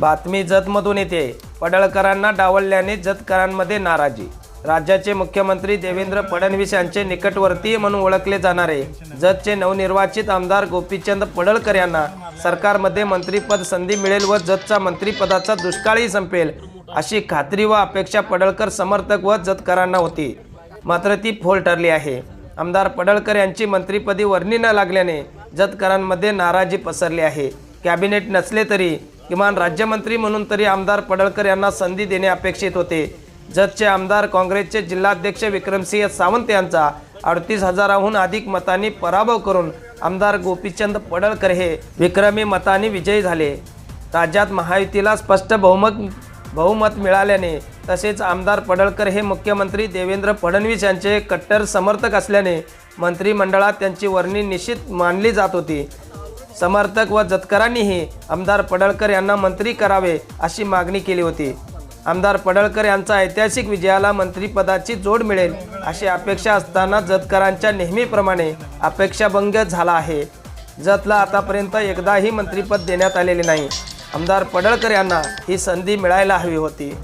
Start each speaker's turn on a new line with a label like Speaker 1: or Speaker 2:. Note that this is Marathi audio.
Speaker 1: बातमी जतमधून येते. पडळकरांना डावलल्याने जतकरांमध्ये नाराजी. राज्याचे मुख्यमंत्री देवेंद्र फडणवीस यांचे निकटवर्तीय म्हणून ओळखले जाणारे जतचे नवनिर्वाचित आमदार गोपीचंद पडळकर यांना सरकारमध्ये मंत्रीपद संधी मिळेल व जतचा मंत्रिपदाचा दुष्काळही संपेल अशी खात्री व अपेक्षा पडळकर समर्थक व जतकरांना होती. मात्र ती फोल ठरली आहे. आमदार पडळकर यांची मंत्रिपदी वर्णी न लागल्याने जतकरांमध्ये नाराजी पसरली आहे. कॅबिनेट नसले तरी किमान राज्यमंत्री म्हणून तरी आमदार पडळकर यांना संधी देणे अपेक्षित होते. जतचे आमदार काँग्रेसचे जिल्हाध्यक्ष विक्रमसिंह सावंत यांचा अडतीस हजाराहून अधिक मतांनी पराभव करून आमदार गोपीचंद पडळकर हे विक्रमी मतांनी विजयी झाले. राज्यात महायुतीला स्पष्ट बहुमत बहुमत मिळाल्याने तसेच आमदार पडळकर हे मुख्यमंत्री देवेंद्र फडणवीस यांचे कट्टर समर्थक असल्याने मंत्रिमंडळात त्यांची वर्णी निश्चित मानली जात होती. समर्थक व जतकरांनीही आमदार पडळकर यांना मंत्री करावे अशी मागणी केली होती. आमदार पडळकर यांचा ऐतिहासिक विजयाला मंत्रिपदाची जोड मिळेल अशी अपेक्षा असताना जतकरांच्या नेहमीप्रमाणे अपेक्षाभंग झाला आहे. जतला आतापर्यंत एकदाही मंत्रिपद देण्यात आलेले नाही. आमदार पडळकर यांना ही संधी मिळायला हवी होती.